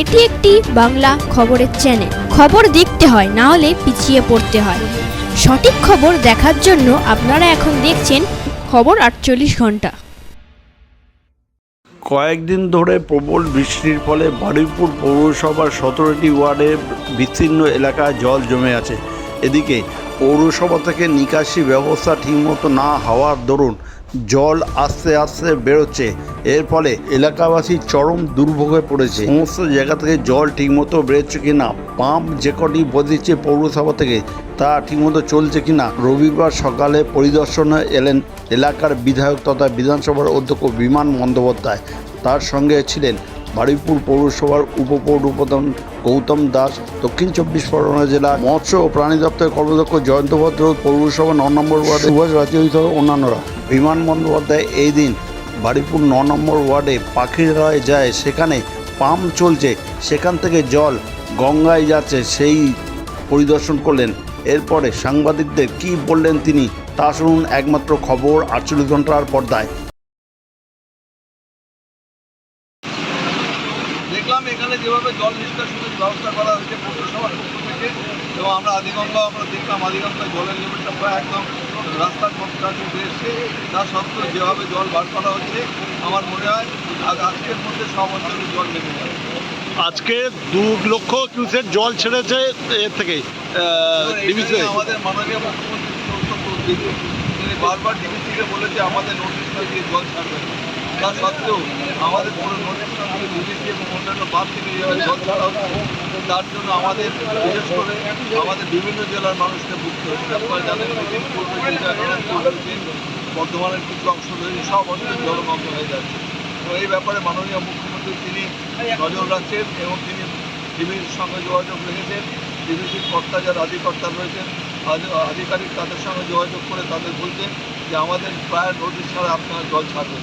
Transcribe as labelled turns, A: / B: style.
A: এটি একটি বাংলা খবরের চ্যানেল খবর দেখতে হয়, না হলে পিছিয়ে পড়তে হয়। সঠিক খবর দেখার জন্য আপনারা এখন দেখছেন খবর আটচল্লিশ ঘণ্টা।
B: কয়েকদিন ধরে প্রবল বৃষ্টির ফলে বারুইপুর পৌরসভার সতেরোটি ওয়ার্ডের বিস্তীর্ণ এলাকায় জল জমে আছে। এদিকে পৌরসভা থেকে নিকাশি ব্যবস্থা ঠিকমতো না হওয়ার দরুন জল আস্তে আস্তে বেরোচ্ছে। এর ফলে এলাকাবাসী চরম দুর্ভোগে পড়েছে। সমস্ত জায়গা থেকে জল ঠিকমতো বেরোচ্ছে কিনা, পাম্প যে কটি বদিচ্ছে পৌরসভা থেকে, তা ঠিকমতো চলছে কিনা, রবিবার সকালে পরিদর্শনে এলেন এলাকার বিধায়ক তথা বিধানসভার অধ্যক্ষ বিমান বন্দ্যোপাধ্যায়। তার সঙ্গে ছিলেন বারুইপুর পৌরসভার উপপৌরপ্রধান গৌতম দাস দক্ষিণ চব্বিশ পরগনা জেলা মৎস্য ও প্রাণী দপ্তরের কর্মদক্ষ জয়ন্ত ভদ্র পৌরসভা ন নম্বর ওয়ার্ডে সুভাষ রাজ্যহিত অন্যান্যরা। বিমান বন্দ্যোপাধ্যায় এই দিন বারুইপুর ন নম্বর ওয়ার্ডে পাখিরায় যায় সেখানে পাম্প চলছে সেখান থেকে জল গঙ্গায় যাচ্ছে সেই পরিদর্শন করলেন। এরপরে সাংবাদিকদের কি বললেন তিনি তা শুনুন একমাত্র খবর আটচল্লিশ ঘণ্টার পর্দায়।
C: দেখলাম এখানে যেভাবে জল নিষ্কাশনের ব্যবস্থা করা হয়েছে পৌরসভার পক্ষ থেকে এবং আমরা আদিগঙ্গা আমরা দেখলাম আদিগঙ্গায় জলের লেভেলটা প্রায় একদম রাস্তার কাছে উঠে এসছে তা সত্ত্বেও যেভাবে জল বার করা হচ্ছে আমার মনে হয় আজ আজকের মধ্যে সব অঞ্চলে জল নেমে যাবে
B: আজকে দু লক্ষ কিউসেক জল ছেড়েছে এর থেকে
C: আমাদের মাননীয় মুখ্যমন্ত্রী বারবার ডিবিসিকে বলেছে আমাদের নোটিশ জল ছাড়বেন না। তা সত্ত্বেও আমাদের কোনো নোটিশ না দিয়ে এবং অন্যান্য বাদ থেকে যেভাবে জল ছাড়া তার জন্য আমাদের, বিশেষ করে আমাদের বিভিন্ন জেলার মানুষকে ভুগতে হচ্ছে আপনারা জানেন নতুন পূর্ব বর্ধমানের কিছু অংশ রয়েছে, সব অঞ্চলে জলমগ্ন হয়ে যাচ্ছে। তো এই ব্যাপারে মাননীয় মুখ্যমন্ত্রী তিনি নজর রাখছেন এবং তিনি ডিবির সঙ্গে যোগাযোগ রেখেছেন। ডিবিসির কর্তা যারা আধিকর্তা রয়েছেন আধিকারিক তাদের সঙ্গে যোগাযোগ করে তাদের বলছেন যে আমাদের প্রায় নোটিশ ছাড়া আপনারা জল ছাড়বেন।